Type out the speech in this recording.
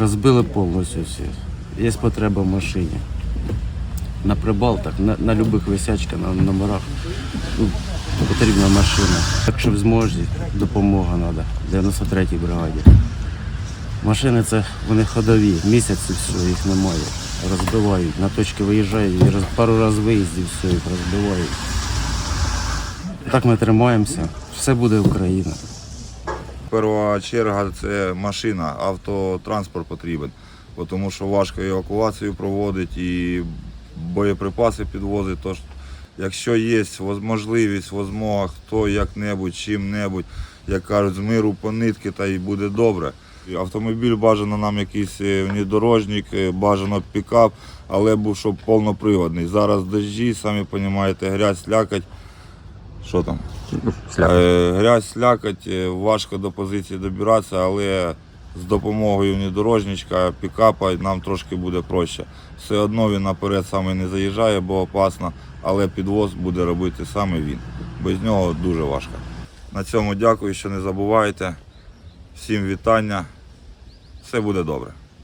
Розбили повністю всі. Є потреба в машині. На прибалтах, на, на любих висячках, на номерах ну, потрібна машина. Якщо в зможі, допомога треба 93-й бригаді. Машини це вони ходові, місяць і все, їх немає. Розбивають. На точки виїжджають, і роз, пару разів виїздів, все, їх розбивають. Так ми тримаємося. Все буде Україна. Перша черга це машина, автотранспорт потрібен, тому що важко евакуацію проводити і боєприпаси підвозити. Тож, якщо є можливість, возмога, хто як-небудь, чим-небудь, як кажуть, з миру по нитки, та й буде добре. Автомобіль бажано нам якийсь е, внедорожник, е, бажано пікап, але був щоб повноприводний. Зараз дощі, самі розумієте, грязь, лякать. Що там? Е, Грязь, слякоть, е, важко до позиції добиратися, але з допомогою внедорожничка, пікапа нам трошки буде проще. Все одно він наперед саме не заїжджає, бо опасно, але підвоз буде робити саме він. Без нього дуже важко. На цьому дякую, що не забувайте. Всім вітання. Все буде добре.